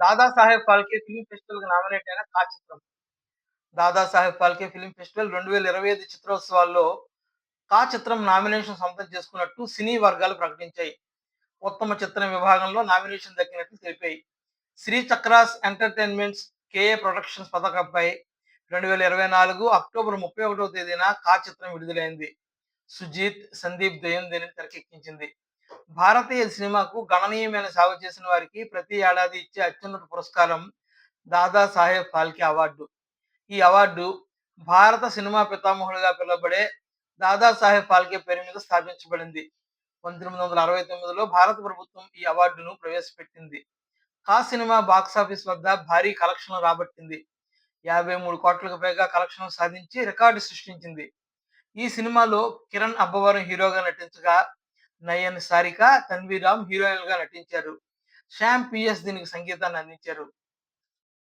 Dadasaheb Phalke film ఫెస్టివల్‌కి nominate అయిన కా చిత్రం. దాదాసాహెబ్ ఫాల్కే ఫిలిం ఫెస్టివల్ 2025 చిత్రోత్సవాల్లో 'కా' చిత్రం నామినేషన్ సొంతం చేసుకున్నట్టు సినీ వర్గాలు ప్రకటించాయి. ఉత్తమ చిత్రం విభాగంలో నామినేషన్ దక్కినట్లు తెలిపాయి. Shri Chakras entertainments, K productions పథకంపై రెండు వేల ఇరవై నాలుగు అక్టోబర్ 31వ తేదీన 'కా' చిత్రం విడుదలైంది. సుజీత్, సందీప్ దయం దీనిని తెరకెక్కించింది. భారతీయ సినిమాకు గణనీయమైన సేవ చేసిన వారికి ప్రతి ఏడాది ఇచ్చే అత్యున్నత పురస్కారం దాదాసాహెబ్ ఫాల్కే అవార్డు. ఈ అవార్డు భారత సినిమా పితామహుడుగా పిలువబడే దాదాసాహెబ్ ఫాల్కే పేరు మీద స్థాపించబడింది. 1969లో భారత ప్రభుత్వం ఈ అవార్డును ప్రవేశపెట్టింది. 'కా' సినిమా బాక్సాఫీస్ వద్ద భారీ కలెక్షన్లు రాబట్టింది. 53 కోట్లకు పైగా కలెక్షన్లు సాధించి రికార్డు సృష్టించింది. ఈ సినిమాలో కిరణ్ అబ్బవరం హీరోగా నటించగా, నయన్ సారిక, తన్వీరామ్ హీరోయిన్లుగా నటించారు. శ్యామ్ పిఎస్ దీనికి సంగీతాన్ని అందించారు.